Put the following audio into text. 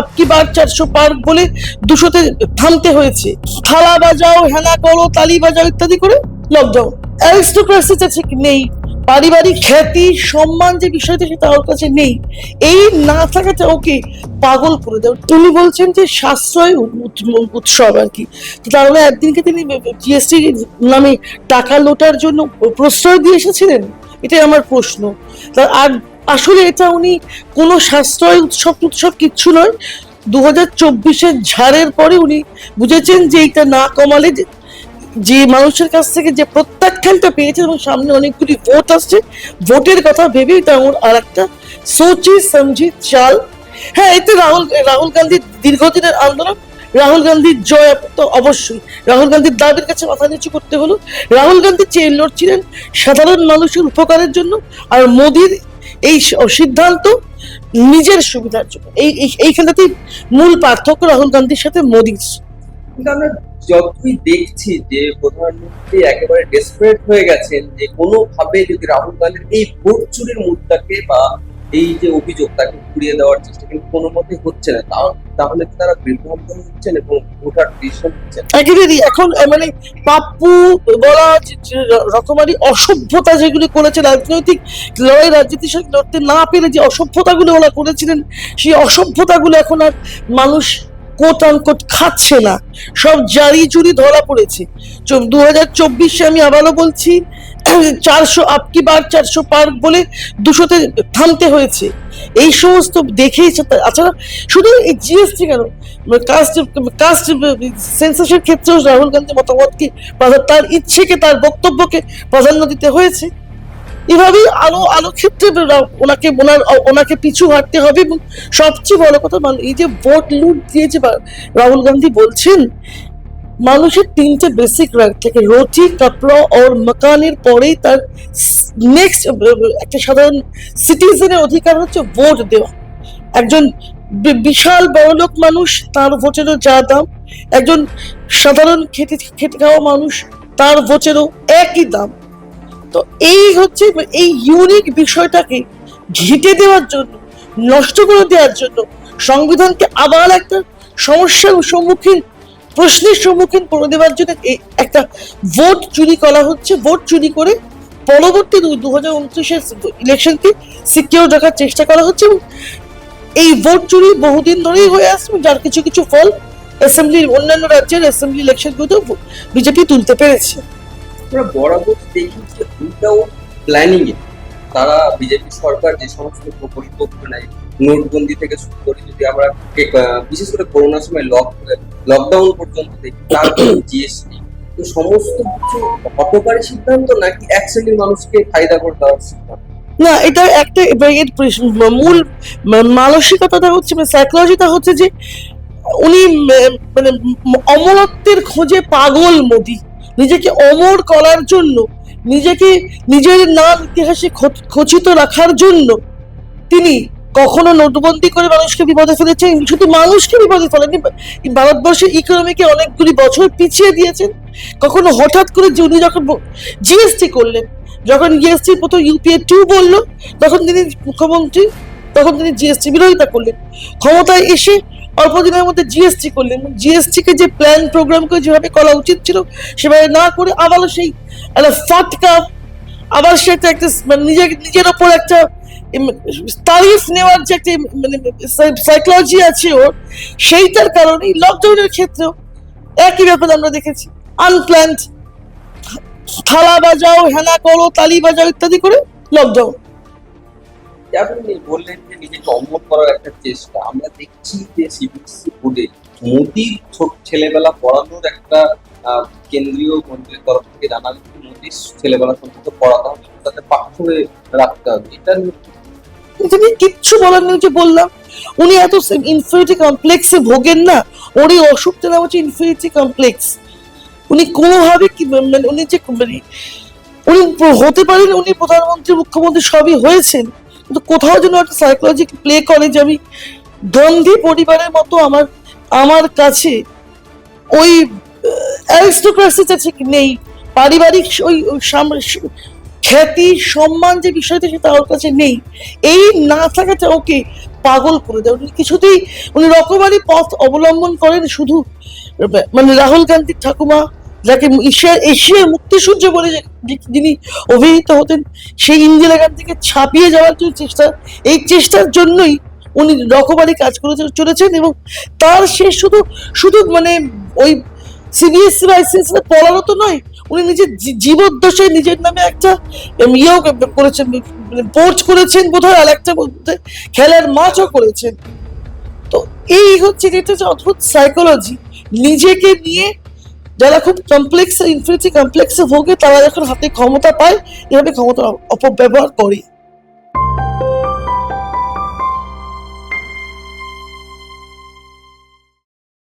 আপকি বার চারশো পার বলে দুশোতে থামতে হয়েছে। থালা বাজাও, হেনা করো, তালি বাজাও ইত্যাদি করে লকডাউন অ্যারিস্টোক্রাসি আছে কি নেই। পারিবারিক খ্যাতি, সম্মান যে বিষয়টা সেটা ওর কাছে নেই। এই না থাকাটা ওকে পাগল করে দেয়। উনি বলছেন যে সাশ্রয় উৎসব আর কি। তো তাহলে একদিনকে তিনি জিএসটি নামে টাকা লোটার জন্য প্রশ্রয় দিয়ে এসেছিলেন? এটাই আমার প্রশ্ন। তা আর আসলে এটা উনি কোনো সাশ্রয় উৎসব উৎসব কিচ্ছু নয়। দু হাজার চব্বিশের ঝাড়ের পরে উনি বুঝেছেন যে এইটা না কমালে যে- মানুষের কাছ থেকে যে প্রত্যাখ্যানটা পেয়েছে এবং সামনে অনেকগুলি ভোট আসছে, ভোটের কথা ভেবেই তেমন আর একটা সোচি সমঝি চাল। হ্যাঁ এতে রাহুল রাহুল গান্ধীর দীর্ঘদিনের আন্দোলন, রাহুল গান্ধীর জয় তো অবশ্যই। রাহুল গান্ধীর দাবির কাছে মাথা নিচু করতে হলো। রাহুল গান্ধী চেয়ে লড়ছিলেন সাধারণ মানুষের উপকারের জন্য, আর মোদির এই সিদ্ধান্ত নিজের সুবিধার জন্য। এই এই- এইখানটাতেই মূল পার্থক্য রাহুল গান্ধীর সাথে মোদীর। আমরা যতই দেখছি যে প্রধানমন্ত্রী একেবারে ডেসপারেট হয়ে গেছেন, যে কোনোভাবে যদি রাহুল গান্ধীর এই ভোট চুরির মুদ্রাকে বা এই যে অভিযোগ তাকে ঘুরিয়ে দেওয়ার চেষ্টা, কিন্তু কোনো মতে হচ্ছে না। তাও তাহলে তারা বিভ্রান্ত হচ্ছেন এবং ভোটার ডিসিশন হচ্ছে এখন মানে পাপ্পু বলা রকমারি অসভ্যতা যেগুলি করেছে রাজনৈতিক লড়াই রাজনীতির সাথে লড়তে না পেরে যে অসভ্যতাগুলো ওরা করেছিলেন, সেই অসভ্যতাগুলো এখন আর মানুষ কোট আনকোট খাচ্ছে না। সব জারি জুরি ধরা পড়েছে। দু হাজার চব্বিশে আমি আবারও বলছি, চারশো আপকি বার চারশো পার বলে দুশোতে থামতে হয়েছে। এই সমস্ত দেখেই তাছাড়া শুধু এই জিএসটি কেন? কাস্ট কাস্ট সেন্সাসের ক্ষেত্রেও রাহুল গান্ধী মতামতকে, তার ইচ্ছেকে, তার বক্তব্যকে প্রাধান্য দিতে হয়েছে। এভাবেই আলো আলো ক্ষেত্রে ওনাকে ওনার, ওনাকে পিছু হাঁটতে হবে এবং সবচেয়ে বড় কথা মানে এই যে ভোট লুট দিয়েছে বা- রাহুল গান্ধী বলছেন, মানুষের তিনটে বেসিক রাইট থেকে, রুটি, কাপড়া ওর মকানের পরেই তার নেক্সট একটা সাধারণ সিটিজেনের অধিকার হচ্ছে ভোট দেওয়া। একজন বিশাল বড়লোক মানুষ, তার ভোটেরও যা দাম। একজন সাধারণ খেটে খেটে খাওয়া মানুষ, তার ভোটেরও একই দাম। তো এই হচ্ছে এই ইউনিক বিষয়টাকে ঘেটে দেওয়ার জন্য, নষ্ট করে দেওয়ার জন্য সংবিধানকে আবার একটা সমস্যার সম্মুখীন, প্রশ্নের সম্মুখীন করে দেওয়ার জন্য একটা ভোট চুরি করা হচ্ছে। ভোট চুরি করে পরবর্তী দু হাজার উনত্রিশের ইলেকশনকে সিকিউর রাখার চেষ্টা করা হচ্ছে এবং এই ভোট চুরি বহুদিন ধরেই হয়ে আসছে যার কিছু কিছু ফল অ্যাসেম্বলির অন্যান্য রাজ্যের অ্যাসেম্বলি ইলেকশনগুলোতেও বিজেপি তুলতে পেরেছে। আমরা বরাবর দেখি যে উইদাউট প্ল্যানিং এ। তারা বিজেপি সরকার যে সমস্ত প্রকল্প নেয়, নোটবন্দি থেকে শুরু করে যদি আমরা বিশেষ করে করোনার সময় লক লকডাউন পর্যন্ত দেখি, তারপর জিএসটি তো সমস্ত কিছু হতকারী সিদ্ধান্ত নাকি এক শ্রেণির মানুষকে ফায়দা করে দেওয়ার সিদ্ধান্ত? না এটা একটা এর মূল মানসিকতাটা হচ্ছে মানে সাইকোলজিটা হচ্ছে যে, উনি মানে অমরত্বের খোঁজে পাগল মোদি। নিজেকে অমর করার জন্য, নিজেকে নিজের নাম ইতিহাসে খচ- খচিত রাখার জন্য তিনি কখনো নোটবন্দি করে মানুষকে বিপদে ফেলেছেন, শুধু মানুষকে বিপদে ফেলেনি ভারতবর্ষের ইকোনমিকে অনেকগুলি বছর পিছিয়ে দিয়েছেন। কখনো হঠাৎ করে উনি যখন জিএসটি করলেন, যখন জিএসটি প্রথম ইউপিএ টু বলল, তখন তিনি মুখ্যমন্ত্রী, তখন তিনি জিএসটি বিরোধিতা করলেন। ক্ষমতায় এসে অল্প দিনের মধ্যে জিএসটি করলেন। জিএসটি কে যে প্ল্যান প্রোগ্রাম করে যেভাবে করা উচিত ছিল, সেভাবে না করে আবারও সেই একটা ফাটকা, আবার সেটা একটা মানে নিজের নিজের ওপর একটা তারিফ নেওয়ার যে একটা মানে সাইকোলজি আছে ওর, সেইটার কারণে লকডাউনের ক্ষেত্রেও একই ব্যাপার আমরা দেখেছি। আনপ্ল্যান্ড থালা বাজাও, হেনা করো, তালি বাজাও ইত্যাদি করে লকডাউন আপনি বললেন যে নিজেকে অমর করার একটা চেষ্টা। আমরা দেখছি যে সিবিএসসি বোর্ডে মোদির ছেলেবেলা পড়ানোর একটা কেন্দ্রীয় মন্ত্রীর তরফ থেকে যে মোদির ছেলেবেলা পর্যন্ত পড়াতে হবে, তাতে রাখতে হবে। এটা কিচ্ছু বলার নেই যে বললাম। উনি এত ইনফিনিটি কমপ্লেক্সে ভোগেন না এই অসুখটা নাম হচ্ছে ইনফিনিটি কমপ্লেক্স উনি কোনোভাবে কি মানে উনি যে মানে উনি হতে পারেন, উনি প্রধানমন্ত্রী, মুখ্যমন্ত্রী সবই হয়েছেন। কিন্তু কোথাও যেন একটা সাইকোলজি প্লে করে যে আমি গান্ধী পরিবারের মতো আমার আমার কাছে ওই অ্যারিস্টোক্রাসিটা ঠিক নেই। পারিবারিক ওই খ্যাতি, সম্মান যে বিষয়টা সেটা ওর কাছে নেই। এই না থাকাটা ওকে পাগল করে দেয়। উনি কিছুতেই, উনি রকমারি পথ অবলম্বন করেন শুধু মানে রাহুল গান্ধীর ঠাকুমা যাকে এশিয়া, এশিয়ার মুক্তিসূর্য বলে যে- যে- যিনি অভিহিত হতেন, সেই ইন্দিরা গান্ধীকে ছাপিয়ে যাওয়ার যে চেষ্টা, এই চেষ্টার জন্যই উনি রকমারি কাজ করে চলেছেন এবং তার সে শুধু শুধু মানে ওই সিবিএসসি বা আইসিএসসি পড়ানো তো নয়, উনি নিজের জীবদ্দশায় নিজের নামে একটা ইয়েও করেছেন মানে পোর্চ করেছেন বোধহয় আর একটা মধ্যে খেলার মাছও করেছেন। তো এই হচ্ছে যেটা হচ্ছে অদ্ভুত সাইকোলজি নিজেকে নিয়ে যারা খুব কমপ্লেক্স ইনফিনিটি কমপ্লেক্সে ভোগে, তারা যখন হাতে ক্ষমতা পায়, এভাবে ক্ষমতা অপব্যবহার করে